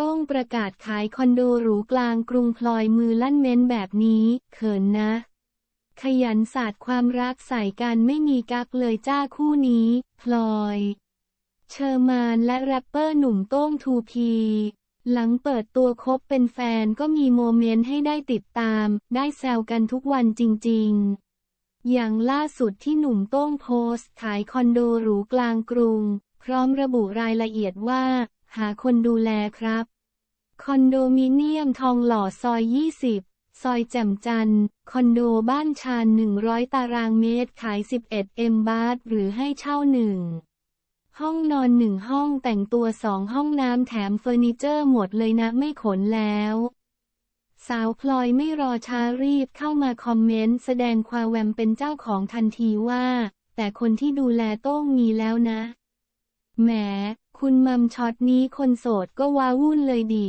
ต้องประกาศขายคอนโดหรูกลางกรุงพลอยมือลั่นเม้นแบบนี้เขินนะ ขยันศาสตร์ความรักใส่กันไม่มีกักเลยจ้าคู่นี้ พลอย เชอร์มานและแรปเปอร์หนุ่มโต้งทูพีหลังเปิดตัวคบเป็นแฟนก็มีโมเมนต์ให้ได้ติดตาม ได้แซวกันทุกวันจริงๆ อย่างล่าสุดที่หนุ่มโต้งโพสต์ขายคอนโดหรูกลางกรุง พร้อมระบุรายละเอียดว่า หาคนดูแลครับ คอนโดมิเนียมทองหล่อซอย 20 ซอยแจ่มจันทร์คอนโดบ้านชาน 100 ตารางเมตรขาย 11เอมบาทหรือให้เช่าหนึ่งห้องนอนหนึ่งห้องแต่งตัวสองห้องน้ำแถมเฟอร์นิเจอร์หมดเลยนะไม่ขนแล้ว สาวพลอยไม่รอช้ารีบเข้ามาคอมเมนต์แสดงความแวมเป็นเจ้าของทันทีว่า แต่คนที่ดูแลโต้งมีแล้วนะแหม คุณมัมช็อตนี้คนโสดก็ว้าวุ่นเลยดี